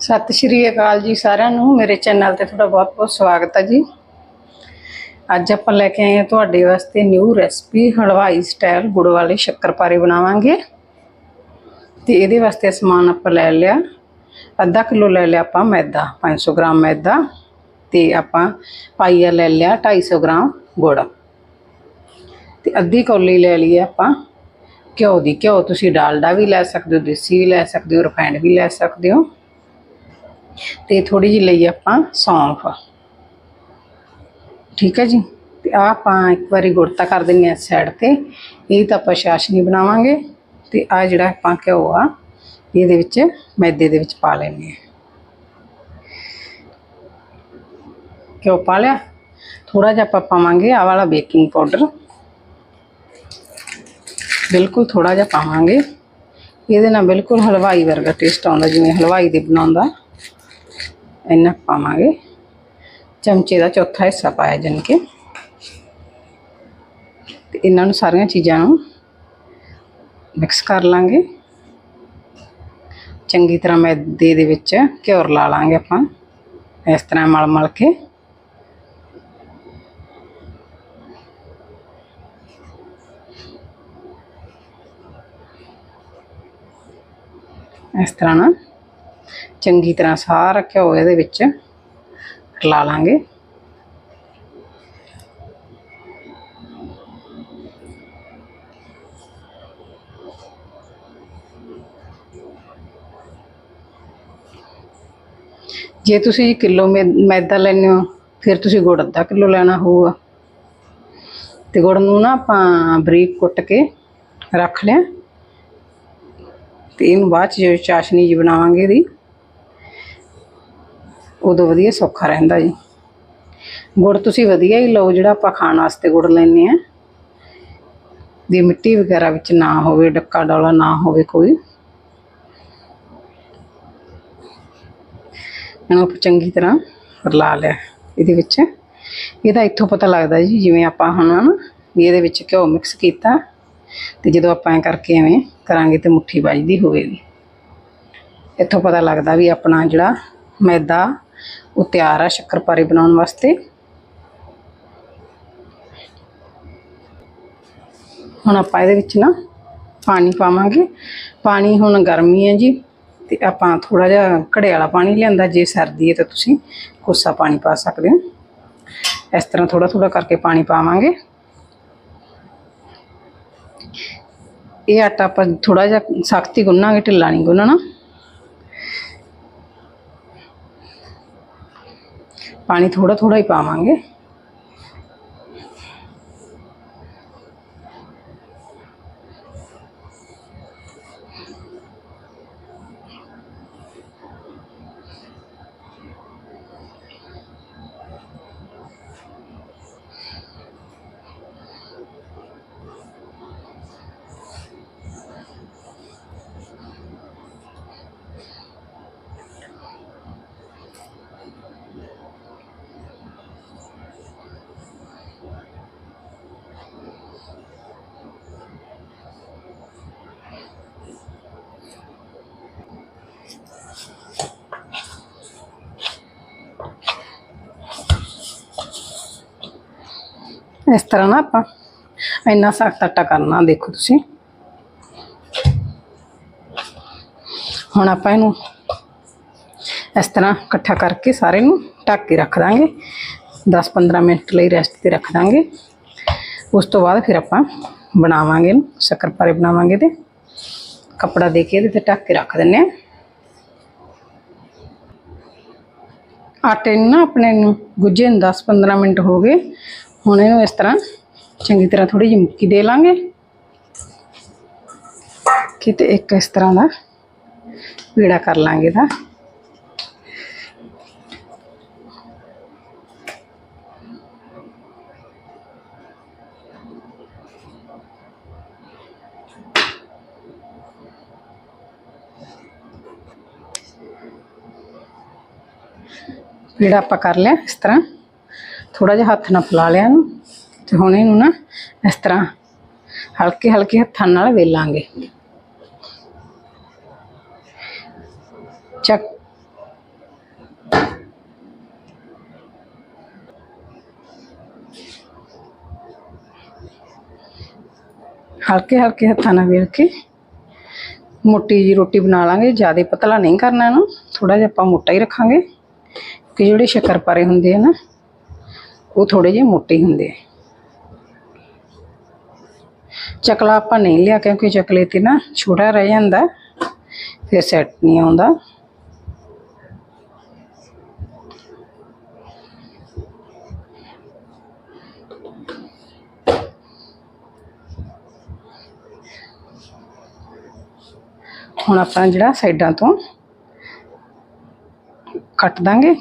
ਸਤਿ ਸ਼੍ਰੀ ਅਕਾਲ ਜੀ ਸਾਰਿਆਂ ਨੂੰ। ਮੇਰੇ ਚੈਨਲ ਤੇ ਤੁਹਾਡਾ ਬਹੁਤ-ਬਹੁਤ ਸਵਾਗਤ ਹੈ ਜੀ। ਅੱਜ ਆਪਾਂ ਲੈ ਕੇ ਆਏ ਹਾਂ ਤੁਹਾਡੇ ਵਾਸਤੇ ਨਿਊ ਰੈਸਪੀ ਹਲਵਾਈ ਸਟਾਈਲ ਗੁੜ ਵਾਲੇ ਸ਼ੱਕਰਪਾਰੇ ਬਣਾਵਾਂਗੇ। ਤੇ ਇਹਦੇ ਵਾਸਤੇ ਸਮਾਨ ਆਪਾਂ ਲੈ ਲਿਆ। ਅੱਧਾ ਕਿਲੋ ਲੈ ਲਿਆ ਆਪਾਂ ਮੈਦਾ 500 ਗ੍ਰਾਮ ਮੈਦਾ ਤੇ ਆਪਾਂ ਪਾਈਆ ਲੈ ਲਿਆ 250 ਗ੍ਰਾਮ ਗੁੜ। ਤੇ ਅੱਧੀ ਕੌਲੀ ਲੈ ਲਈ ਆਪਾਂ। ਘਿਓ ਦੀ ਘਿਓ ਤੁਸੀਂ ਡਾਲਡਾ ਵੀ ਲੈ ਸਕਦੇ ਹੋ, ਦੇਸੀ ਵੀ ਲੈ ਸਕਦੇ ਹੋ ਰਿਫਾਈਂਡ ਵੀ ਲੈ ਸਕਦੇ ਹੋ। ਤੇ ਥੋੜੀ ਜਿਹੀ ਲਈ ਆਪਾਂ ਸੌਂਫ। ਠੀਕ ਹੈ ਜੀ? ਤੇ ਆ ਆਪਾਂ ਇੱਕ ਵਾਰੀ ਗੁੜਤਾ ਕਰ ਦਿੰਨੇ ਆ ਸਾਈਡ ਤੇ। ਇਹ ਤਾਂ ਆਪਾਂ ਚਾਸ਼ਨੀ ਬਣਾਵਾਂਗੇ। ਤੇ ਆ ਜਿਹੜਾ ਆਪਾਂ ਘਿਓ ਆ, ਇਹਦੇ ਵਿੱਚ ਮੈਦੇ ਦੇ ਵਿੱਚ ਪਾ ਲੈਣੇ ਆ। ਘਿਓ ਪਾ ਲਿਆ। ਥੋੜਾ ਜਿਹਾ ਆਪਾਂ ਪਾਵਾਂਗੇ ਆ ਵਾਲਾ ਬੇਕਿੰਗ ਪਾਊਡਰ ਬਿਲਕੁਲ ਥੋੜਾ ਜਿਹਾ ਪਾਵਾਂਗੇ। ਇਹਦੇ ਨਾਲ ਬਿਲਕੁਲ ਹਲਵਾਈ ਵਰਗਾ ਟੇਸਟ ਆਉਂਦਾ, ਜਿਵੇਂ ਹਲਵਾਈ ਦੇ ਬਣਾਉਂਦਾ। ਇੰਨਾ ਪਾਵਾਂਗੇ। ਚਮਚੇ ਦਾ ਚੌਥਾ ਹਿੱਸਾ ਪਾਇਆ ਜਾਣੀ ਕਿ। ਤੇ ਇਹਨਾਂ ਨੂੰ ਸਾਰੀਆਂ ਚੀਜ਼ਾਂ ਨੂੰ ਮਿਕਸ ਕਰ ਲਾਂਗੇ। ਚੰਗੀ ਤਰ੍ਹਾਂ ਮੈਦੇ ਦੇ ਵਿੱਚ ਘਿਓਰ ਲਾ ਲਾਂਗੇ ਆਪਾਂ। ਇਸ ਤਰ੍ਹਾਂ ਮਲ ਮਲ ਕੇ। ਇਸ ਤਰ੍ਹਾਂ ਨਾ ਚੰਗੀ ਤਰ੍ਹਾਂ ਸਾਰਾ ਘਿਓ ਇਹਦੇ ਵਿੱਚ ਲਾ ਲਾਂਗੇ। ਜੇ ਤੁਸੀਂ ਕਿਲੋ ਮੈਦਾ ਲੈਣੇ ਹੋ, ਫਿਰ ਤੁਸੀਂ ਗੁੜ ਅੱਧਾ ਕਿਲੋ ਲੈਣਾ ਹੋਊਗਾ। ਤੇ ਗੁੜ ਨੂੰ ਨਾ ਆਪਾਂ ਬਰੀਕ ਕੁੱਟ ਕੇ ਰੱਖ ਲਿਆ। ਤੇ ਇਹਨੂੰ ਬਾਅਦ ਚ ਜਦੋਂ ਚਾਸ਼ਨੀ ਜੀ ਬਣਾਵਾਂਗੇ ਇਹਦੀ। ਉਦੋਂ ਵਧੀਆ ਸੌਖਾ ਰਹਿੰਦਾ ਜੀ। ਗੁੜ ਤੁਸੀਂ ਵਧੀਆ ਹੀ ਲਓ, ਜਿਹੜਾ ਆਪਾਂ ਖਾਣ ਵਾਸਤੇ ਗੁੜ ਲੈਨੇ ਆ ਦੀ ਮਿੱਟੀ ਵਗੈਰਾ ਵਿੱਚ ਨਾ ਹੋਵੇ, ਡੱਕਾ ਡੋਲਾ ਨਾ ਹੋਵੇ ਕੋਈ। ਇਹਨੂੰ ਆਪਾਂ ਚੰਗੀ ਤਰ੍ਹਾਂ ਰਲਾ ਲਿਆ ਇਹਦੇ ਵਿੱਚ। ਇਹਦਾ ਇੱਥੋਂ ਪਤਾ ਲੱਗਦਾ ਜੀ, ਜਿਵੇਂ ਆਪਾਂ ਹੁਣ ਨਾ ਵੀ ਇਹਦੇ ਵਿੱਚ ਘਿਓ ਮਿਕਸ ਕੀਤਾ। ਤੇ ਜਦੋਂ ਆਪਾਂ ਐ ਕਰਕੇ ਐਵੇਂ ਕਰਾਂਗੇ ਤੇ ਮੁੱਠੀ ਵੱਜਦੀ ਹੋਵੇਗੀ। ਇੱਥੋਂ ਪਤਾ ਲੱਗਦਾ ਵੀ ਆਪਣਾ ਜਿਹੜਾ ਮੈਦਾ ਉਹ ਤਿਆਰ ਆ ਸ਼ੱਕਰਪਾਰੇ ਬਣਾਉਣ ਵਾਸਤੇ। ਹੁਣ ਆਪਾਂ ਇਹਦੇ ਵਿੱਚ ਨਾ ਪਾਣੀ ਪਾਵਾਂਗੇ। ਪਾਣੀ ਹੁਣ ਗਰਮੀ ਹੈ ਜੀ, ਤੇ ਆਪਾਂ ਥੋੜਾ ਜਿਹਾ ਘੜੇ ਵਾਲਾ ਪਾਣੀ ਲਿਆਂਦਾ, ਜੇ ਸਰਦੀ ਹੈ ਤਾਂ ਤੁਸੀਂ ਕੋਸਾ ਪਾਣੀ ਪਾ ਸਕਦੇ ਹੋ। ਇਸ ਤਰ੍ਹਾਂ ਥੋੜਾ ਥੋੜਾ ਕਰਕੇ ਪਾਣੀ ਪਾਵਾਂਗੇ। ਇਹ ਆਟਾ ਆਪਾਂ ਥੋੜਾ ਜਿਹਾ ਸਖਤੀ ਗੁੰਨਾਂਗੇ, ਢਿੱਲਾ ਨਹੀਂ ਗੁੰਨਣਾ। ਪਾਣੀ ਥੋੜਾ ਥੋੜਾ ਹੀ ਪਾਵਾਂਗੇ। ਇਸ ਤਰ੍ਹਾਂ ਨਾ ਆਪਾਂ ਇੰਨਾ ਸਖਤ ਆਟਾ ਕਰਨਾ, ਦੇਖੋ ਤੁਸੀਂ। ਹੁਣ ਆਪਾਂ ਇਹਨੂੰ ਇਸ ਤਰ੍ਹਾਂ ਇਕੱਠਾ ਕਰਕੇ ਸਾਰੇ ਨੂੰ ਢੱਕ ਕੇ ਰੱਖ ਦਾਂਗੇ। 10-15 ਮਿੰਟ ਲਈ ਰੈਸਟ ਤੇ ਰੱਖ ਦਾਂਗੇ। ਉਸ ਤੋਂ ਬਾਅਦ ਫਿਰ ਆਪਾਂ ਬਣਾਵਾਂਗੇ ਇਹਨੂੰ ਸ਼ੱਕਰਪਾਰੇ ਬਣਾਵਾਂਗੇ ਤੇ ਕੱਪੜਾ ਦੇ ਕੇ ਇਹਦੇ ਤੇ ਢੱਕ ਕੇ ਰੱਖ ਦਿੰਨੇ ਆ ਆਟੇ ਨੂੰ ਨਾ ਆਪਣੇ ਨੂੰ ਗੁੱਜੇ ਨੂੰ 10-15 ਮਿੰਟ ਹੋ ਗਏ। ਹੁਣ ਇਹਨੂੰ ਇਸ ਤਰ੍ਹਾਂ ਚੰਗੀ ਤਰ੍ਹਾਂ ਥੋੜੀ ਜਿਹੀ ਮੁੱਕੀ ਦੇ ਲਾਂਗੇ। ਕਿਤੇ ਇੱਕ ਇਸ ਤਰ੍ਹਾਂ ਦਾ ਪੀੜਾ ਕਰ ਲਾਂਗੇ ਦਾ ਪੀੜਾ ਆਪਾਂ ਕਰ ਲਿਆ ਇਸ ਤਰ੍ਹਾਂ। थोड़ा जहा हथ ना फुला लिया तो हम इन ना इस तरह हल्के हल्के हथा ना वेला चक। हल्के हल्के हथा वेल के मोटी जी रोटी बना लेंगे, ज़्यादा पतला नहीं करना इन थोड़ा जहा मोटा ही रखा क्योंकि जोड़े शक्कर पारे होंगे ना ਉਹ ਥੋੜੇ ਜਿਹੇ ਮੋਟੇ ਹੁੰਦੇ ਆ। ਚਕਲਾ ਆਪਾਂ ਨਹੀਂ ਲਿਆ ਕਿਉਂਕਿ ਚਕਲੇ ਤੇ ਨਾ ਛੋਟਾ ਰਹਿ ਜਾਂਦਾ, ਫਿਰ ਸੈੱਟ ਨਹੀਂ ਆਉਂਦਾ। ਹੁਣ ਆਪਾਂ ਜਿਹੜਾ ਸਾਈਡਾਂ ਤੋਂ ਕੱਟ ਦਾਂਗੇ।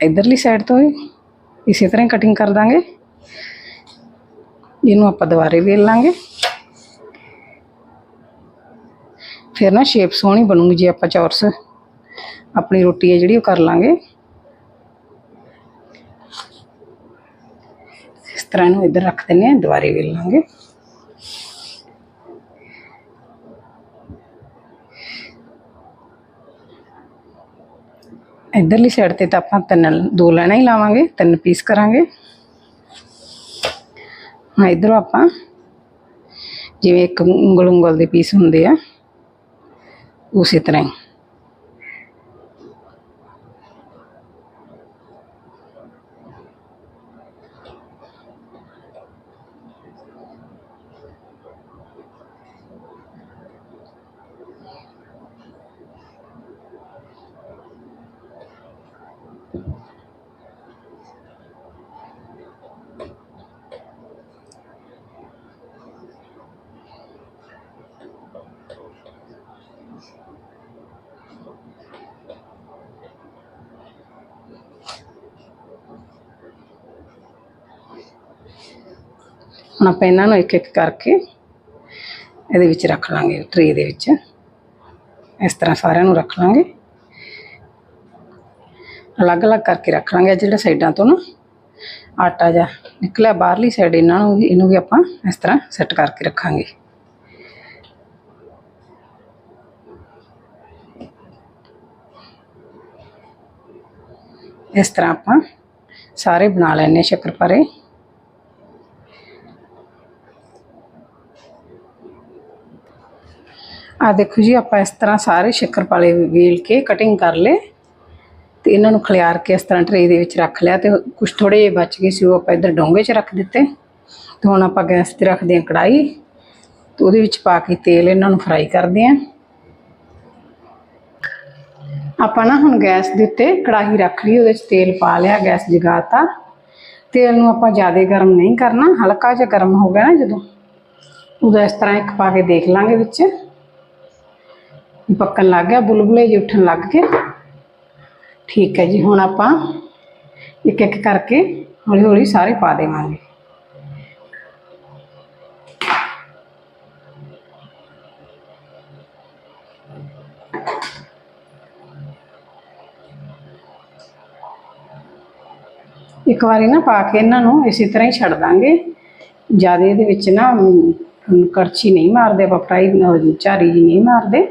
ਇਧਰਲੀ ਸਾਈਡ ਤੋਂ ਵੀ ਇਸੇ ਤਰ੍ਹਾਂ ਕਟਿੰਗ ਕਰ ਦਾਂਗੇ ਇਹਨੂੰ ਆਪਾਂ ਦੁਬਾਰੇ ਵੇਲ ਲਾਂਗੇ ਫਿਰ ਨਾ ਸ਼ੇਪ ਸੋਹਣੀ ਬਣੂਗੀ ਜੇ ਆਪਾਂ ਚੌਰਸ ਆਪਣੀ ਰੋਟੀ ਹੈ ਜਿਹੜੀ ਉਹ ਕਰ ਲਾਂਗੇ ਇਸ ਤਰ੍ਹਾਂ ਇਹਨੂੰ ਇੱਧਰ ਰੱਖ ਦਿੰਨੇ ਆ ਦੁਬਾਰੇ ਵੇਲ ਲਾਂਗੇ ਇਧਰਲੀ ਸਾਈਡ ਤੇ ਤਾਂ ਆਪਾਂ ਤਿੰਨ ਦੋ ਲੈਣਾ ਹੀ ਲਾਵਾਂਗੇ, ਤਿੰਨ ਪੀਸ ਕਰਾਂਗੇ। ਹਾਂ ਇਧਰੋਂ ਆਪਾਂ ਜਿਵੇਂ ਇੱਕ ਉਂਗਲ ਉਂਗਲ ਦੇ ਪੀਸ ਹੁੰਦੇ ਆ, ਉਸੇ ਤਰ੍ਹਾਂ ਹੀ। ਹੁਣ ਆਪਾਂ ਇਹਨਾਂ ਨੂੰ ਇੱਕ ਇੱਕ ਕਰਕੇ ਇਹਦੇ ਵਿੱਚ ਰੱਖ ਲਾਂਗੇ ਟਰੇ ਦੇ ਵਿੱਚ। ਇਸ ਤਰ੍ਹਾਂ ਸਾਰਿਆਂ ਨੂੰ ਰੱਖ ਲਾਂਗੇ। ਅਲੱਗ-ਅਲੱਗ ਕਰਕੇ ਰੱਖ ਲਾਂਗੇ ਜਿਹੜਾ ਸਾਈਡਾਂ ਤੋਂ ਨਾ। ਆਟਾ ਜਾਂ ਨਿਕਲਿਆ ਬਾਹਰਲੀ ਸਾਈਡ ਇਹਨਾਂ ਨੂੰ ਵੀ- ਇਹਨੂੰ ਵੀ ਆਪਾਂ ਇਸ ਤਰ੍ਹਾਂ ਸੈੱਟ ਕਰਕੇ ਰੱਖਾਂਗੇ। ਇਸ ਤਰ੍ਹਾਂ ਆਪਾਂ ਸਾਰੇ ਬਣਾ ਲੈਣੇ ਸ਼ੱਕਰਪਾਰੇ ਆ ਦੇਖੋ ਜੀ, ਆਪਾਂ ਇਸ ਤਰ੍ਹਾਂ ਸਾਰੇ ਸ਼ੱਕਰਪਾਲੇ ਵੇਲ ਕੇ ਕਟਿੰਗ ਕਰ ਲਏ ਤੇ ਇਹਨਾਂ ਨੂੰ ਖਲਿਆਰ ਕੇ ਇਸ ਤਰ੍ਹਾਂ ਟਰੇ ਦੇ ਵਿੱਚ ਰੱਖ ਲਿਆ ਤੇ ਕੁਝ ਥੋੜੇ ਜਿਹੇ ਬਚ ਗਏ ਸੀ, ਉਹ ਆਪਾਂ ਇੱਧਰ ਡੋਂਗੇ 'ਚ ਰੱਖ ਦਿੱਤੇ। ਤੇ ਹੁਣ ਆਪਾਂ ਗੈਸ ਤੇ ਰੱਖਦੇ ਹਾਂ ਕੜਾਈ ਤੇ ਉਹਦੇ ਵਿੱਚ ਪਾ ਕੇ ਤੇਲ ਇਹਨਾਂ ਨੂੰ ਫਰਾਈ ਕਰਦੇ ਹਾਂ। ਆਪਾਂ ਨਾ ਹੁਣ ਗੈਸ ਦੇ ਉੱਤੇ ਕੜਾਹੀ ਰੱਖ ਲਈ, ਉਹਦੇ 'ਚ ਤੇਲ ਪਾ ਲਿਆ, ਗੈਸ ਜਗਾਤਾ। ਤੇਲ ਨੂੰ ਆਪਾਂ ਜ਼ਿਆਦਾ ਗਰਮ ਨਹੀਂ ਕਰਨਾ, ਹਲਕਾ ਜਿਹਾ ਗਰਮ ਹੋ ਗਿਆ ਨਾ ਜਦੋਂ। ਉਦੋਂ ਇਸ ਤਰ੍ਹਾਂ ਇੱਕ ਪਾ ਕੇ ਦੇਖ ਲਾਂਗੇ ਵਿੱਚ। ਪੱਕਣ ਲੱਗ ਗਿਆ, ਬੁਲਬੁਲੇ ਜਿਹੇ ਉੱਠਣ ਲੱਗ ਗਏ। ਠੀਕ ਹੈ ਜੀ, ਹੁਣ ਆਪਾਂ ਇੱਕ ਇੱਕ ਕਰਕੇ ਹੌਲੀ ਹੌਲੀ ਸਾਰੇ ਪਾ ਦੇਵਾਂਗੇ। ਇੱਕ ਵਾਰੀ ਨਾ ਪਾ ਕੇ ਇਹਨਾਂ ਨੂੰ ਇਸੇ ਤਰ੍ਹਾਂ ਹੀ ਛੱਡ ਦਾਂਗੇ। ਜ਼ਿਆਦਾ ਇਹਦੇ ਵਿੱਚ ਨਾ ਕੜਛੀ ਨਹੀਂ ਮਾਰਦੇ ਆਪਾਂ, ਫਰਾਈ ਝਾਰੀ ਜੀ ਨਹੀਂ ਮਾਰਦੇ।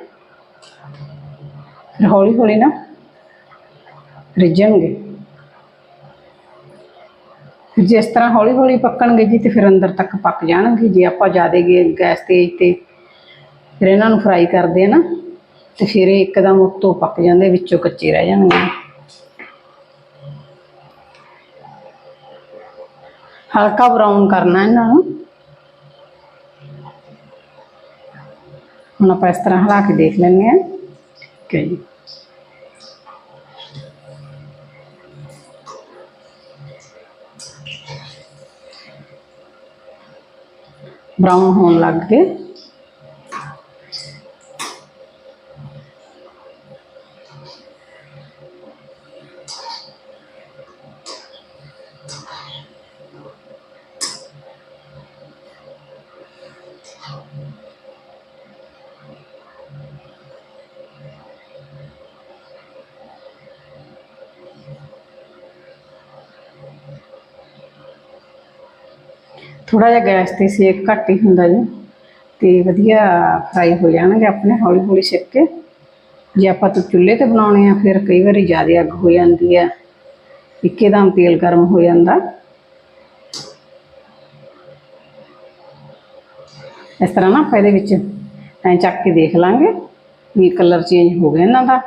ਫਿਰ ਹੌਲੀ ਹੌਲੀ ਨਾ ਰਿੱਝਣਗੇ। ਫਿਰ ਜਿਸ ਤਰ੍ਹਾਂ ਹੌਲੀ ਹੌਲੀ ਪੱਕਣਗੇ ਜੀ ਤੇ ਫਿਰ ਅੰਦਰ ਤੱਕ ਪੱਕ ਜਾਣਗੇ। ਜੇ ਆਪਾਂ ਜ਼ਿਆਦਾ ਗੈਸ ਤੇਜ਼ ਤੇ ਫਿਰ ਇਹਨਾਂ ਨੂੰ ਫਰਾਈ ਕਰਦੇ ਆ ਨਾ, ਤੇ ਫਿਰ ਇਹ ਇੱਕਦਮ ਉੱਤੋਂ ਪੱਕ ਜਾਂਦੇ, ਵਿੱਚੋਂ ਕੱਚੇ ਰਹਿ ਜਾਣਗੇ। ਹਲਕਾ ਬਰਾਊਨ ਕਰਨਾ ਇਹਨਾਂ ਨੂੰ। ਹੁਣ ਆਪਾਂ ਇਸ ਤਰ੍ਹਾਂ ਹਿਲਾ ਕੇ ਦੇਖ ਲੈਂਦੇ ਹਾਂ ਠੀਕ ਹੈ ਹੋਣ ਲੱਗ ਗਏ। ਥੋੜਾ ਜਿਹਾ ਗੈਸ ਤੇ ਸੇਕ ਘੱਟ ਹੀ ਹੁੰਦਾ ਜੀ। ਤੇ ਵਧੀਆ ਫਰਾਈ ਹੋ ਜਾਣਗੇ ਆਪਣੇ ਹੌਲੀ ਹੌਲੀ ਸੇਕ ਕੇ। ਜੇ ਆਪਾਂ ਤੋਂ ਚੁੱਲ੍ਹੇ ਤੇ ਬਣਾਉਣੇ ਆ, ਫਿਰ ਕਈ ਵਾਰੀ ਜ਼ਿਆਦਾ ਅੱਗ ਹੋ ਜਾਂਦੀ ਆ। ਇੱਕੇਦਮ ਤੇਲ ਗਰਮ ਹੋ ਜਾਂਦਾ। ਇਸ ਤਰ੍ਹਾਂ ਨਾ ਆਪਾਂ ਇਹਦੇ ਵਿੱਚ ਐਂ ਚੱਕ ਕੇ ਦੇਖ ਲਾਂਗੇ ਵੀ ਕਲਰ ਚੇਂਜ ਹੋ ਗਿਆ ਇਹਨਾਂ ਦਾ।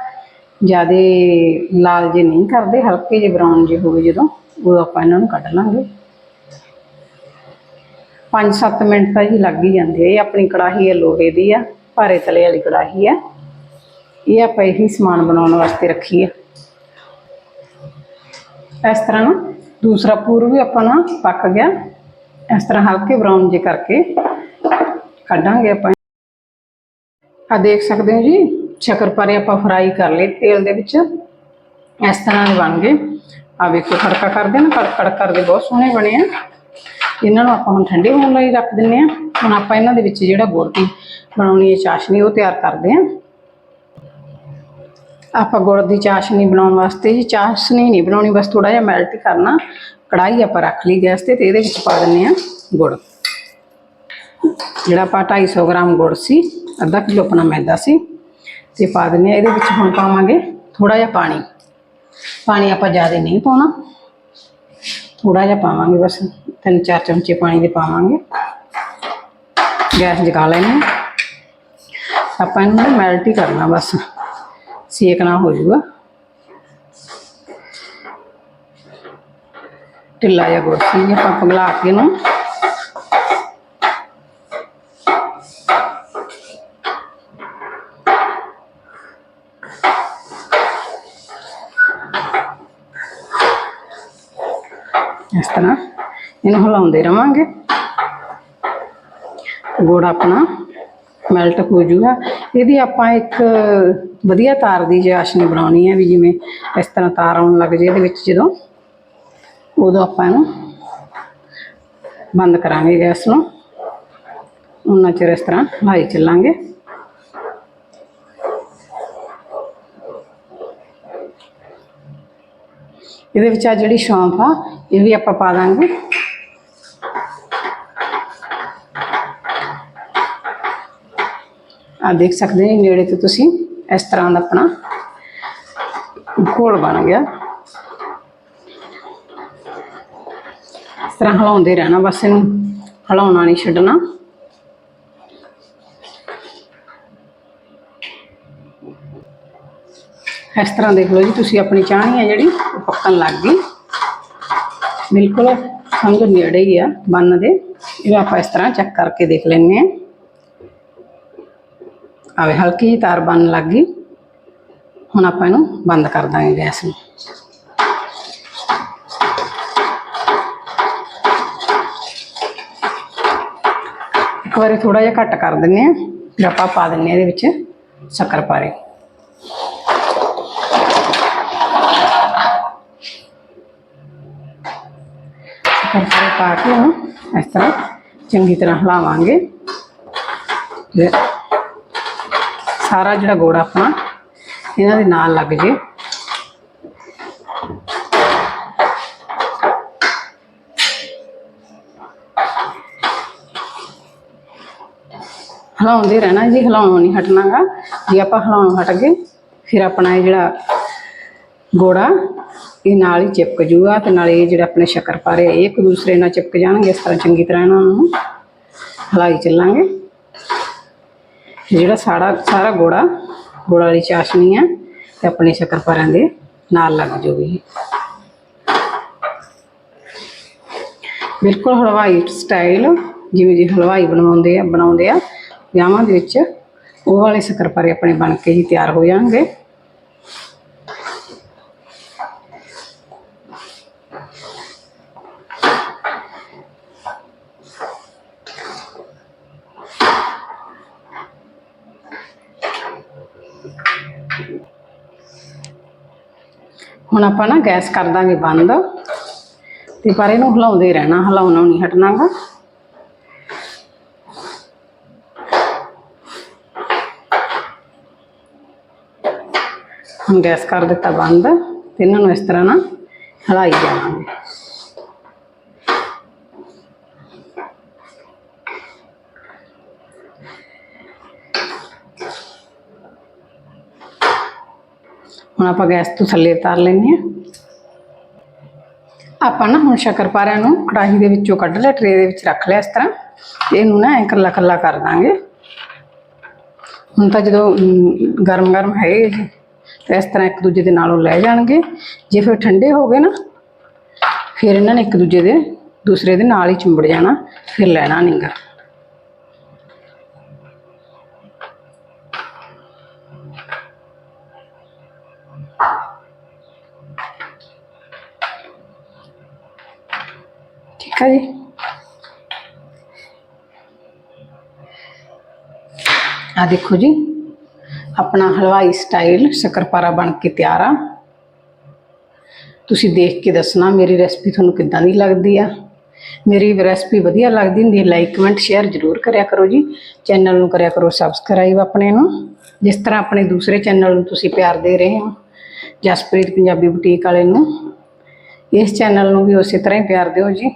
ਜਿਆਦੇ ਲਾਲ ਜੇ ਨਹੀਂ ਕਰਦੇ, ਹਲਕੇ ਜਿਹੇ ਬਰਾਊਨ ਜੇ ਹੋ ਗਏ ਜਦੋਂ, ਉਦੋਂ ਆਪਾਂ ਇਹਨਾਂ ਨੂੰ ਕੱਢ ਲਾਂਗੇ। 5-7 ਮਿੰਟ ਤਾਂ ਹੀ ਲੱਗ ਹੀ ਜਾਂਦੇ ਆ। ਇਹ ਆਪਣੀ ਕੜਾਹੀ ਹੈ ਲੋਹੇ ਦੀ ਆ, ਭਾਰੇ ਤਲੇ ਵਾਲੀ ਕੜਾਹੀ ਆ। ਇਹ ਆਪਾਂ ਇਹੀ ਸਮਾਨ ਬਣਾਉਣ ਵਾਸਤੇ ਰੱਖੀ ਆ। ਇਸ ਤਰ੍ਹਾਂ ਨਾ ਦੂਸਰਾ ਪੂਰ ਵੀ ਆਪਾਂ ਨਾ ਪੱਕ ਗਿਆ। ਇਸ ਤਰ੍ਹਾਂ ਹਲਕੇ ਬਰਾਊਨ ਜੇ ਕਰਕੇ ਕੱਢਾਂਗੇ ਆਪਾਂ। ਆ ਦੇਖ ਸਕਦੇ ਹੋ ਜੀ ਸ਼ੱਕਰਪਾਰੇ ਆਪਾਂ ਫਰਾਈ ਕਰ ਲਏ ਤੇਲ ਦੇ ਵਿੱਚ। ਇਸ ਤਰ੍ਹਾਂ ਦੇ ਬਣ ਗਏ। ਆ ਵੇਖੋ ਖੜਕਾ ਕਰਦੇ ਨਾ ਕੜਕ ਕਰਦੇ ਬਹੁਤ ਸੋਹਣੇ ਬਣੇ ਆ। ਇਹਨਾਂ ਨੂੰ ਆਪਾਂ ਹੁਣ ਠੰਡੇ ਹੋਣ ਲਈ ਰੱਖ ਦਿੰਨੇ ਆ। ਹੁਣ ਆਪਾਂ ਇਹਨਾਂ ਦੇ ਵਿੱਚ ਜਿਹੜਾ ਗੁੜ ਦੀ ਬਣਾਉਣੀ ਹੈ ਚਾਸ਼ਨੀ, ਉਹ ਤਿਆਰ ਕਰਦੇ ਆ ਆਪਾਂ ਗੁੜ ਦੀ ਚਾਸ਼ਨੀ ਬਣਾਉਣ ਵਾਸਤੇ ਜੀ, ਚਾਸ਼ਨੀ ਨਹੀਂ ਬਣਾਉਣੀ, ਬਸ ਥੋੜਾ ਜਿਹਾ ਮੈਲਟ ਕਰਨਾ। ਕੜਾਈ ਆਪਾਂ ਰੱਖ ਲਈ ਗੈਸ ਤੇ ਤੇ ਇਹਦੇ ਵਿੱਚ ਪਾ ਦਿੰਨੇ ਆ ਗੁੜ। ਜਿਹੜਾ ਆਪਾਂ 250 ਗ੍ਰਾਮ ਗੁੜ ਸੀ, ਅੱਧਾ ਕਿਲੋ ਆਪਣਾ ਮੈਦਾ ਸੀ, ਤੇ ਪਾ ਦਿੰਨੇ ਆ ਇਹਦੇ ਵਿੱਚ ਹੁਣ ਪਾਵਾਂਗੇ ਥੋੜਾ ਜਿਹਾ ਪਾਣੀ। ਪਾਣੀ ਆਪਾਂ ਜ਼ਿਆਦਾ ਨਹੀਂ ਪਾਉਣਾ। ਥੋੜਾ ਜਿਹਾ ਪਾਵਾਂਗੇ ਬਸ, ਤਿੰਨ ਚਾਰ ਚਮਚੇ ਪਾਣੀ ਦੇ ਪਾਵਾਂਗੇ। ਗੈਸ ਜਗਾ ਲੈਣੀ ਆਪਾਂ ਇਹਨੂੰ ਮੈਲਟ ਹੀ ਕਰਨਾ ਬਸ ਸੇਕਣਾ ਹੋ ਜਾਊਗਾ। ਢਿੱਲਾ ਜਿਹਾ ਗੁੜ ਸੀ, ਆਪਾਂ ਪਗਲਾ ਕੇ ਇਹਨੂੰ ਇਸ ਤਰ੍ਹਾਂ ਇਹਨੂੰ ਹਿਲਾਉਂਦੇ ਰਵਾਂਗੇ। ਗੁੜ ਆਪਣਾ ਮੈਲਟ ਹੋ ਜੂਗਾ। ਇਹਦੀ ਆਪਾਂ ਇੱਕ ਵਧੀਆ ਤਾਰ ਦੀ ਚਾਸ਼ਨੀ ਬਣਾਉਣੀ ਹੈ ਵੀ ਜਿਵੇਂ ਇਸ ਤਰ੍ਹਾਂ ਤਾਰ ਆਉਣ ਲੱਗ ਜੇ ਇਹਦੇ ਵਿੱਚ ਜਦੋਂ, ਉਦੋਂ ਆਪਾਂ ਇਹਨੂੰ ਬੰਦ ਕਰਾਂਗੇ ਗੈਸ ਨੂੰ। ਉਹਨਾਂ ਚਿਰ ਇਸ ਤਰ੍ਹਾਂ ਹਲਾਈ ਚੱਲਾਂਗੇ। ਇਹਦੇ ਵਿੱਚ ਆ ਜਿਹੜੀ ਸੌਂਫ ਆ, ਇਹ ਵੀ ਆਪਾਂ ਪਾ ਦਾਂਗੇ। ਆ ਦੇਖ ਸਕਦੇ ਹੋ ਨੇੜੇ ਤੋਂ ਤੁਸੀਂ ਇਸ ਤਰ੍ਹਾਂ ਦਾ ਆਪਣਾ ਘੋਲ ਬਣ ਗਿਆ। ਇਸ ਤਰ੍ਹਾਂ ਹਿਲਾਉਂਦੇ ਰਹਿਣਾ ਬਸ ਇਹਨੂੰ, ਹਿਲਾਉਣਾ ਨਹੀਂ ਛੱਡਣਾ। ਇਸ ਤਰ੍ਹਾਂ ਦੇਖ ਲਓ ਜੀ, ਤੁਸੀਂ ਆਪਣੀ ਚਾਹਣੀ ਹੈ ਜਿਹੜੀ, ਉਹ ਪੱਕਣ ਲੱਗ ਗਈ। ਬਿਲਕੁਲ ਸਮਝ ਨੇੜੇ ਹੀ ਆ ਬੰਨ ਦੇ। ਇਹ ਆਪਾਂ ਇਸ ਤਰ੍ਹਾਂ ਚੈੱਕ ਕਰਕੇ ਦੇਖ ਲੈਂਦੇ ਹਾਂ। ਆਵੇ ਹਲਕੀ ਜਿਹੀ ਤਾਰ ਬਣਨ ਲੱਗ ਗਈ। ਹੁਣ ਆਪਾਂ ਇਹਨੂੰ ਬੰਦ ਕਰ ਦਾਂਗੇ ਗੈਸ ਨੂੰ। ਇੱਕ ਵਾਰੀ ਥੋੜਾ ਜਿਹਾ ਘੱਟ ਕਰ ਦਿੰਨੇ ਆ ਫਿਰ ਆਪਾਂ ਪਾ ਦਿੰਨੇ ਆ ਇਹਦੇ ਵਿੱਚ ਸ਼ੱਕਰ ਪਾਰੇ। ਸ਼ੱਕਰ ਪਾ ਕੇ ਉਹਨੂੰ ਇਸ ਤਰ੍ਹਾਂ ਚੰਗੀ ਤਰ੍ਹਾਂ ਹਿਲਾਵਾਂਗੇ। ਤੇ ਸਾਰਾ ਜਿਹੜਾ ਗੁੜ ਆਪਣਾ ਇਹਨਾਂ ਦੇ ਨਾਲ ਲੱਗ ਜੇ। ਹਿਲਾਉਂਦੇ ਰਹਿਣਾ ਜੀ ਹਿਲਾਉਣੋਂ ਨਹੀਂ ਹਟਣਾਗਾ। ਜੇ ਆਪਾਂ ਹਿਲਾਉਣੋਂ ਹਟ ਗਏ ਫਿਰ ਆਪਣਾ ਇਹ ਜਿਹੜਾ ਗੋੜਾ ਇਹ ਨਾਲ ਹੀ ਚਿਪਕ ਜੂਗਾ ਤੇ ਨਾਲ ਇਹ ਜਿਹੜੇ ਆਪਣੇ ਸ਼ੱਕਰਪਾਰੇ ਆ, ਇਹ ਇੱਕ ਦੂਸਰੇ ਨਾਲ ਚਿਪਕ ਜਾਣਗੇ ਇਸ ਤਰ੍ਹਾਂ ਚੰਗੀ ਤਰ੍ਹਾਂ ਇਹਨਾਂ ਨੂੰ ਹਿਲਾਈ ਚੱਲਾਂਗੇ। ਜਿਹੜਾ ਸਾਰਾ ਸਾਰਾ ਗੋੜਾ ਗੋੜਾ ਵਾਲੀ ਚਾਸ਼ਨੀ ਹੈ ਤੇ ਆਪਣੇ ਸ਼ੱਕਰਪਾਰਿਆਂ ਦੇ ਨਾਲ ਲੱਗ ਜੂਗੀ ਬਿਲਕੁਲ ਹਲਵਾਈ ਸਟਾਈਲ ਜਿਵੇਂ ਜੀ ਹਲਵਾਈ ਬਣਾਉਂਦੇ ਆ ਬਣਾਉਂਦੇ ਆ, ਵਿਆਹਾਂ ਦੇ ਵਿੱਚ ਉਹ ਵਾਲੇ ਸ਼ੱਕਰਪਾਰੇ ਆਪਣੇ ਬਣ ਕੇ ਹੀ ਤਿਆਰ ਹੋ ਜਾਣਗੇ। ਹੁਣ ਆਪਾਂ ਨਾ ਗੈਸ ਕਰ ਦਾਂਗੇ ਬੰਦ। ਤੇ ਪਰ ਇਹਨੂੰ ਹਿਲਾਉਂਦੇ ਰਹਿਣਾ, ਹਿਲਾਉਣੋਂ ਨਹੀਂ, ਹਟਣਾਗਾ। ਹੁਣ ਗੈਸ ਕਰ ਦਿੱਤਾ ਬੰਦ, ਤੇ ਇਹਨਾਂ ਨੂੰ ਇਸ ਤਰ੍ਹਾਂ ਨਾ ਹਿਲਾਈ ਜਾਵਾਂਗੇ ਹੁਣ ਆਪਾਂ ਗੈਸ ਤੋਂ ਥੱਲੇ ਉਤਾਰ ਲੈਂਦੇ ਆ ਆਪਾਂ ਨਾ ਹੁਣ ਸ਼ੱਕਰਪਾਰਿਆਂ ਨੂੰ ਕੜਾਹੀ ਦੇ ਵਿੱਚੋਂ ਕੱਢ ਲਿਆ, ਟਰੇ ਦੇ ਵਿੱਚ ਰੱਖ ਲਿਆ ਇਸ ਤਰ੍ਹਾਂ। ਤੇ ਇਹਨੂੰ ਨਾ ਇਕੱਲਾ ਇਕੱਲਾ ਕਰ ਦਾਂਗੇ। ਹੁਣ ਤਾਂ ਜਦੋਂ ਗਰਮ ਗਰਮ ਹੈ ਜੀ ਤੇ ਇਸ ਤਰ੍ਹਾਂ ਇੱਕ ਦੂਜੇ ਦੇ ਨਾਲੋਂ ਲੈ ਜਾਣਗੇ। ਜੇ ਫਿਰ ਠੰਡੇ ਹੋ ਗਏ ਨਾ, ਫਿਰ ਇਹਨਾਂ ਨੇ ਇੱਕ ਦੂਜੇ ਦੇ, ਦੂਸਰੇ ਦੇ ਨਾਲ ਹੀ ਚੁੰਬੜ ਜਾਣਾ, ਫਿਰ ਲੈਣਾ ਨਹੀਂਗਾ ਠੀਕ ਹੈ ਜੀ ਆ ਦੇਖੋ ਜੀ। ਆਪਣਾ ਹਲਵਾਈ ਸਟਾਈਲ ਸ਼ੱਕਰਪਾਰਾ ਬਣ ਕੇ ਤਿਆਰ ਆ। ਤੁਸੀਂ ਦੇਖ ਕੇ ਦੱਸਣਾ ਮੇਰੀ ਰੈਸਪੀ ਤੁਹਾਨੂੰ ਕਿੱਦਾਂ ਦੀ ਲੱਗਦੀ ਆ। ਮੇਰੀ ਰੈਸਪੀ ਵਧੀਆ ਲੱਗਦੀ ਹੁੰਦੀ ਹੈ ਲਾਈਕ ਕਮੈਂਟ ਸ਼ੇਅਰ ਜ਼ਰੂਰ ਕਰਿਆ ਕਰੋ ਜੀ। ਚੈਨਲ ਨੂੰ ਕਰਿਆ ਕਰੋ ਸਬਸਕ੍ਰਾਈਬ ਆਪਣੇ ਨੂੰ। ਜਿਸ ਤਰ੍ਹਾਂ ਆਪਣੇ ਦੂਸਰੇ ਚੈਨਲ ਨੂੰ ਤੁਸੀਂ ਪਿਆਰ ਦੇ ਰਹੇ ਹੋ, ਜਸਪ੍ਰੀਤ ਪੰਜਾਬੀ ਬੁਟੀਕ ਵਾਲੇ ਨੂੰ, ਇਸ ਚੈਨਲ ਨੂੰ ਵੀ ਉਸੇ ਤਰ੍ਹਾਂ ਹੀ ਪਿਆਰ ਦਿਓ ਜੀ।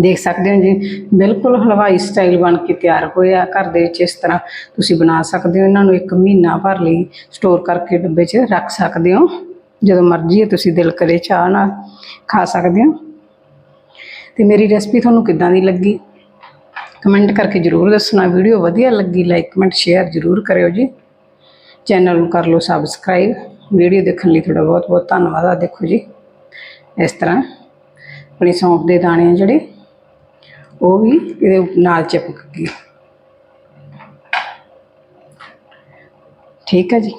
ਦੇਖ ਸਕਦੇ ਹੋ ਜੀ। ਬਿਲਕੁਲ ਹਲਵਾਈ ਸਟਾਈਲ ਬਣ ਕੇ ਤਿਆਰ ਹੋਇਆ ਘਰ ਦੇ ਵਿੱਚ ਇਸ ਤਰ੍ਹਾਂ ਤੁਸੀਂ ਬਣਾ ਸਕਦੇ ਹੋ। ਇਹਨਾਂ ਨੂੰ ਇੱਕ ਮਹੀਨਾ ਭਰ ਲਈ ਸਟੋਰ ਕਰਕੇ ਡੱਬੇ 'ਚ ਰੱਖ ਸਕਦੇ ਹੋ। ਜਦੋਂ ਮਰਜ਼ੀ ਤੁਸੀਂ ਦਿਲ ਕਰੇ ਚਾਹ ਨਾਲ ਖਾ ਸਕਦੇ ਹੋ। ਤੇ ਮੇਰੀ ਰੈਸਪੀ ਤੁਹਾਨੂੰ ਕਿੱਦਾਂ ਦੀ ਲੱਗੀ? ਕਮੈਂਟ ਕਰਕੇ ਜਰੂਰ ਦੱਸਣਾ। ਵੀਡੀਓ ਵਧੀਆ ਲੱਗੀ ਲਾਈਕ ਕਮੈਂਟ ਸ਼ੇਅਰ ਜਰੂਰ ਕਰਿਓ ਜੀ। ਚੈਨਲ ਨੂੰ ਕਰ ਲਓ ਸਬਸਕ੍ਰਾਈਬ ਵੀਡੀਓ ਦੇਖਣ ਲਈ ਤੁਹਾਡਾ ਬਹੁਤ ਬਹੁਤ ਧੰਨਵਾਦ। ਆ ਦੇਖੋ ਜੀ। ਇਸ ਤਰ੍ਹਾਂ। ਆਪਣੀ ਸੌਂਫ ਦੇ ਦਾਣੇ ਆ ਜਿਹੜੇ। ਉਹ ਵੀ ਇਹਦੇ ਨਾਲ ਚਿਪਕ ਗਏ ਠੀਕ ਹੈ ਜੀ।